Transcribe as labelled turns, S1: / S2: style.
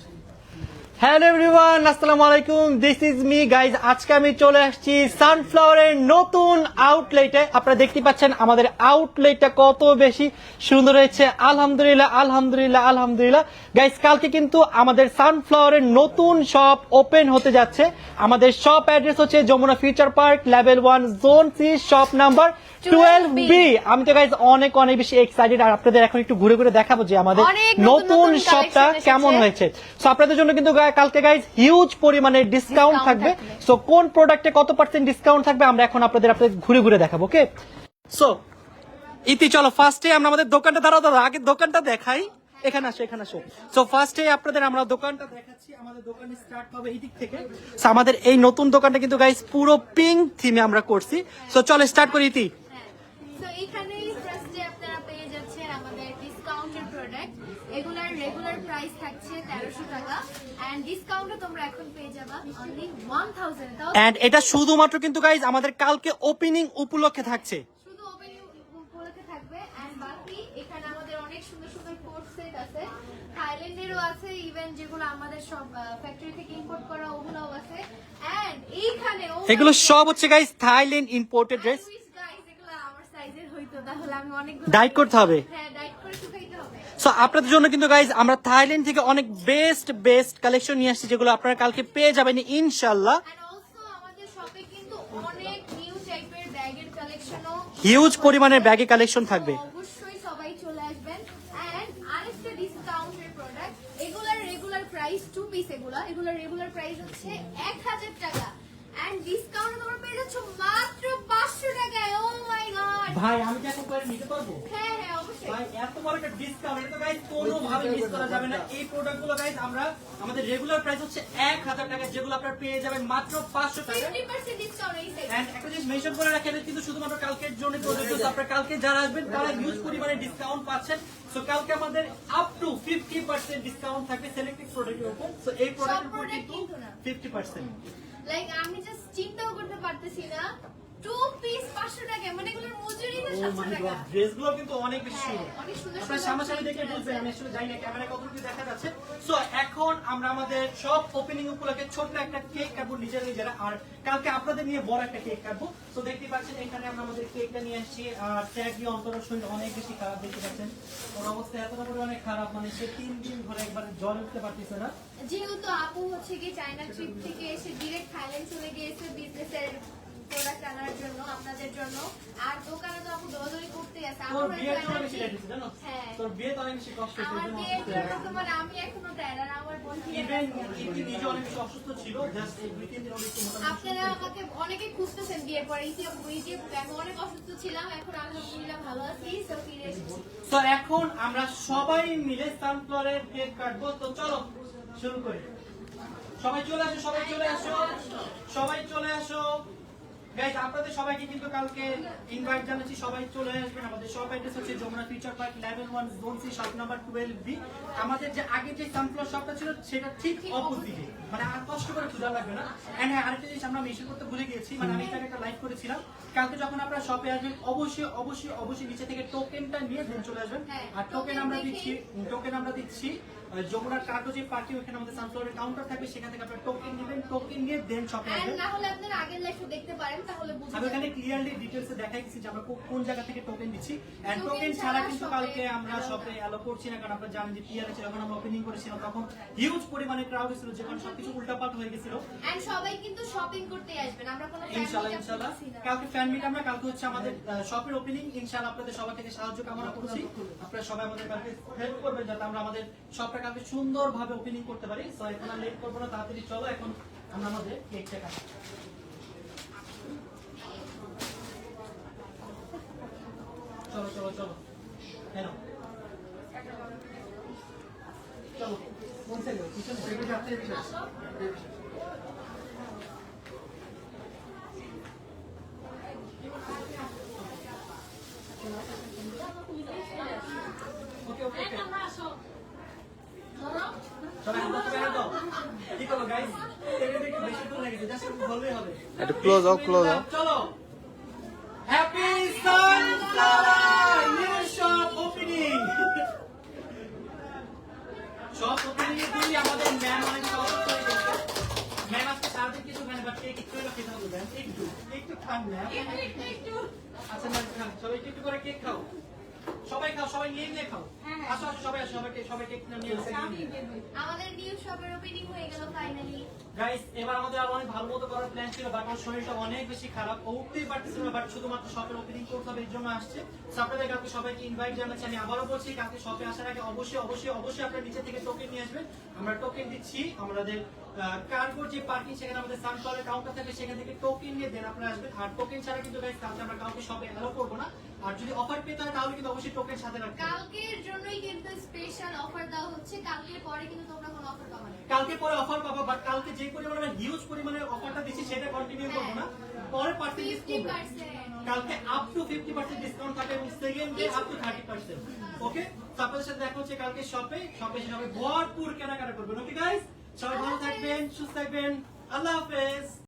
S1: sí. Hello everyone আসসালামু আলাইকুম। This is me guys আজকে আমি চলে আসছি সানফ্লাওয়ারের নতুন আউটলেটে আপনারা দেখতে পাচ্ছেন আমাদের আউটলেটটা কত বেশি সুন্দর হয়েছে। আলহামদুলিল্লাহ আলহামদুলিল্লাহ আলহামদুলিল্লাহ। গাইজ কালকে কিন্তু আমাদের সানফ্লাওয়ারের নতুন শপ ওপেন হতে যাচ্ছে। আমাদের শপ অ্যাড্রেস হচ্ছে Jamuna future park level one zone C shop number twelve B আমি তো গাইজ অনেক অনেক বেশি এক্সাইটেড আর আপনাদের এখন একটু ঘুরে ঘুরে দেখাবো যে আমাদের
S2: নতুন
S1: শপটা কেমন হয়েছে। সো আপনাদের জন্য কিন্তু কালকে গাইজ হিউজ পরিমাণে ডিসকাউন্ট থাকবে। সো কোন প্রোডাক্টে কত পার্সেন্ট ডিসকাউন্ট থাকবে আমরা এখন আপনাদের আপনাদের ঘুরে ঘুরে দেখাবো ওকে সো ইতি চলো ফার্স্টে আমরা আমাদের দোকানটা দাঁড়াও দাঁড়াও আগে দোকানটা দেখাই। এখানে আসো এখানে আসো। সো ফার্স্টে আপনাদের আমরা দোকানটা দেখাচ্ছি আমাদের দোকানে স্টার্ট হবে এই দিক থেকে। আমাদের এই নতুন দোকানটা কিন্তু গাইজ পুরো পিঙ্ক থিমে আমরা করছি। সো চলো স্টার্ট করি ইতি।
S2: তো এখানে ডিসকাউন্টেড প্রোডাক্ট এগুলার রেগুলার প্রাইস থাকছে তেরোশো টাকা। এন্ড ডিসকাউন্টে তোমরা এখন পেয়ে যাবা। অনলি ওয়ান থাউজেন্ড
S1: এন্ড এটা শুধুমাত্র কিন্তু গাইজ আমাদের কালকে ওপেনিং উপলক্ষে থাকছে।
S2: শুধু ওপেনিং উপলক্ষে থাকবে। এন্ড বাকি এখানে আমাদের অনেক সুন্দর সুন্দর কোট সেট আছে। থাইল্যান্ডেরও আছে ইভেন যেগুলো আমাদের সব ফ্যাক্টরি থেকে ইম্পোর্ট করা ওগুলোও আছে। এন্ড এইখানে
S1: এগুলো সব হচ্ছে guys Thailand imported dress Diet করতে হবে?
S2: হ্যাঁ ডাইট
S1: সো আপনাদের জন্য কিন্তু গাইজ আমরা থাইল্যান্ড থেকে অনেক বেস্ট বেস্ট কালেকশন নিয়ে আসছি যেগুলো আপনারা কালকে পেয়ে যাবেন ইনশাল্লাহ
S2: এন্ড অলসো আমাদের শপে কিন্তু অনেক নিউ টাইপের ব্যাগের কালেকশনও
S1: হিউজ পরিমাণের ব্যাগে কালেকশন থাকবে।
S2: অবশ্যই সবাই চলে আসবেন। এন্ড আরেকটা ডিসকাউন্টের প্রোডাক্ট এগুলার রেগুলার প্রাইস টু পিস এগুলা এগুলার রেগুলার প্রাইস হচ্ছে এক হাজার টাকা। এন্ড ডিসকাউন্ট তোমরা পেয়ে যাচ্ছ মাত্র পাঁচশো টাকায়। ও মাই গড
S1: ভাই আমি কি এখন করে নিতে পারব?
S2: হ্যাঁ হ্যাঁ
S1: ভাই এত বড় একটা ডিসকাউন্ট এটা তো গাইজ কোনোভাবে মিস করা যাবে না। এই প্রোডাক্টগুলো গাইজ আমরা আমাদের রেগুলার প্রাইস হচ্ছে এক হাজার টাকা যেগুলো আপনারা পেয়ে যাবেন মাত্র পাঁচশো টাকা।
S2: ফিফটি পার্সেন্ট ডিসকাউন্ট এই সাইড
S1: And একটা জিনিস মেনশন করে রাখেন কিন্তু শুধুমাত্র কালকের জন্য প্রযোজ্য So, আপনারা কালকে যারা আসবেন তারা হিউজ পরিমাণে ডিসকাউন্ট পাচ্ছেন। সো কালকে আমাদের up to fifty percent discount থাকবে সিলেক্টেড প্রোডাক্টের উপর। সো এই প্রোডাক্টের উপর কিন্তু
S2: লাইক আমি জাস্ট চিন্তাও করতে পারতেছি না। টু পিস পাঁচশো টাকা মানে এগুলোর মজুরি তো সাতশো টাকা।
S1: ড্রেসগুলো কিন্তু অনেক বেশি
S2: হ্যাঁ,
S1: সুন্দর। আপনারা সামনাসামনি দেখে বুঝবেন আমি আসলে জানি না ক্যামেরা কতটুকু দেখা যাচ্ছে। সো এখন আমরা আমাদের সব ওপেনিং উপলক্ষে ছোট্ট একটা কেক কাটবো নিজেরা নিজেরা। আর কালকে আপনাদের নিয়ে বড় একটা কেক কাটবো। তো দেখতে পাচ্ছেন এখানে আমরা আমাদের কেকটা নিয়ে আসছি। আর ট্যাগ দিয়ে অন্তর শরীর অনেক বেশি খারাপ দেখতে পাচ্ছেন। ওর অবস্থা এতটা পরিমাণে খারাপ মানে সে তিন দিন ধরে একবার জল উঠতে পারতেছে না।
S2: যেহেতু আপু হচ্ছে কি চায়না ট্রিপ থেকে এসে ডিরেক্ট থাইল্যান্ড চলে গিয়েছে বিজনেসের আপনাদের জন্য। আর দোকানে তো আপু দৌড়াদৌড়ি করতে আছে। আমার হ্যাঁ।
S1: তোর বিয়ে তো অনেক বেশি কষ্ট
S2: আমার
S1: জন্য গেছে।
S2: তোমার আমি এখনও আর আমার বোন
S1: ইভেন ইতি নিজে অনেক বেশি অসুস্থ ছিল জাস্ট অনেক
S2: আপনারা আমাকে অনেকে খুঁজতেছেন বিয়ের পরে। ইতি আপু আমি অনেক অসুস্থ ছিলাম এখন আলহামদুলিল্লাহ ভালো আছি তো ফিরে এসেছি।
S1: তো এখন আমরা সবাই মিলে সানফ্লাওয়ারের কেক কাটবো। তো চলো শুরু করি। সবাই চলে আসো সবাই চলে আসো। সবাই চলে আসো। গাইজ আপনাদের সবাইকে কিন্তু কালকে ইনভাইট জানাচ্ছি, সবাই চলে আসবেন। আমাদের সব অ্যাড্রেস হচ্ছে Jamuna future park level one zone C shop number twelve B আমাদের যে আগে যে সানফ্লাওয়ার শপটা ছিল, সেটা ঠিক অপোজিটে মানে আর কষ্ট করে খোঁজা লাগবে না। হ্যাঁ আরেকটা জিনিস আমরা মেনশন করতে ভুলে গিয়েছি মানে আমি এখানে একটা লাইভ করেছিলাম। কালকে যখন আপনারা শপে আসবেন, অবশ্যই অবশ্যই অবশ্যই নিচে থেকে টোকেনটা নিয়ে চলে আসবেন। আর টোকেন আমরা দিচ্ছি টোকেন আমরা দিচ্ছি যমুনার কার্টো যে পার্টি ওখানে আমাদের সানফ্লাওয়ারের কাউন্টার থাকবে সেখান থেকে আপনারা টোকেন নেবেন টোকেন নিয়ে দেন শপে আসবেন।
S2: না হলে আপনারা আগের লাইফে দেখতে পারেন তাহলে বুঝতে
S1: আমি
S2: পারবেন
S1: ক্লিয়ারলি ডিটেলসে দেখাই দিচ্ছি যে আমরা কোন জায়গা থেকে টোকেন দিচ্ছি এন্ড টোকেন ছাড়া কিন্তু কালকে আমরা শপে অ্যালো করছি না কারণ আপনারা জানেন যে ছিল যখন আমরা ওপেনিং করেছিলাম তখন হিউজ পরিমাণে ক্রাউড ছিল যেখানে সবকিছু উল্টাপাল্টা হয়ে গেছিল।
S2: এন্ড সবাই কিন্তু শপিং করতে আসবেন আমরা কোনো
S1: ইনশাআল্লাহ ইনশাআল্লাহ কালকে ফ্যান মিট আমরা কালকে হচ্ছে আমাদের শপের ওপেনিং ইনশাআল্লাহ আপনাদের সবার থেকে সাহায্য কামনা করছি। আপনারা সবাই আমাদের কালকে হেল্প করবেন যাতে আমরা আমাদের শপটা কালকে সুন্দরভাবে ওপেনিং করতে পারি। সো এখন আর লেট করব না, তাড়াতাড়ি চলো, এখন আমরা আমাদের কেকটা কাটি চলো চলো চলো। হ্যাঁ চলো কোন সাইডে পিছনে। ওকে ওকে ওকে সবাই হাত ধরে হাত দাও কি করো গাইস এটা দেখে বেশি দূর লেগেছে জাস্ট একটু বললেই হবে
S3: ক্লোজ আও ক্লোজ আও
S1: চলো happy shop opening shop opening এর আমাদের ম্যাম অনেক সহজ করে দিয়েছে। ম্যাম আজকে সারাদিন কিছু খানে বাট কেক একটু হলেও খেতে হবে ম্যাম একটু একটু খান ম্যাম আচ্ছা ম্যাম খান সবাই একটু একটু করে কেক খাও। সবাই খাও সবাই নিয়ে নিয়ে খাও। আসো
S2: আমাদের নিউ শপের ওপেনিং হয়ে গেল ফাইনালি
S1: গাইস এবার আমাদের আরও অনেক ভালো মতো করার প্ল্যান ছিল বাট আমার শরীরটা অনেক বেশি খারাপ। ও উঠতেই পারতেছিল না বাট শুধুমাত্র শপের ওপেনিং করতে হবে এর জন্য আসছে। আপনাদের কালকে সবাইকে ইনভাইট জানাচ্ছি আমি আবারও বলছি কালকে শপে আসার আগে অবশ্যই অবশ্যই অবশ্যই আপনার নিচে থেকে টোকেন নিয়ে আসবেন। আমরা টোকেন দিচ্ছি আমাদের কার্গোর যে পার্কিং সেখানে আমাদের কাউন্টার থাকে সেখান থেকে টোকেন নিয়ে দেন আপনারা আসবেন। আর টোকেন ছাড়া কিন্তু গাইস কালকে আমরা কাউকে শপে করব না। আর যদি অফার পেতে হয় তাহলে কিন্তু অবশ্যই টোকেন সাথে হবে।
S2: কালকের জন্যই কিন্তু স্পেশাল অফার দেওয়া হচ্ছে কালকের পরে কিন্তু তোমরা কোনো অফার পাবে না।
S1: কালকে পরে অফার পাবো বাট কালকে যে পরিমাণে হিউজ পরিমাণে অফারটা দিচ্ছি সেটা কন্টিনিউ করব না। পরে পার্সেন্টেজ কালকে up to fifty percent discount থাকবে এবং second day up to thirty percent okay তো আপনাদের সাথে দেখা হচ্ছে কালকে শপে শপে সবাই ভরপুর কেনাকাটা করবেন। ওকে গাইস সবাই ভালো থাকবেন সুস্থ থাকবেন। আল্লাহ হাফেজ।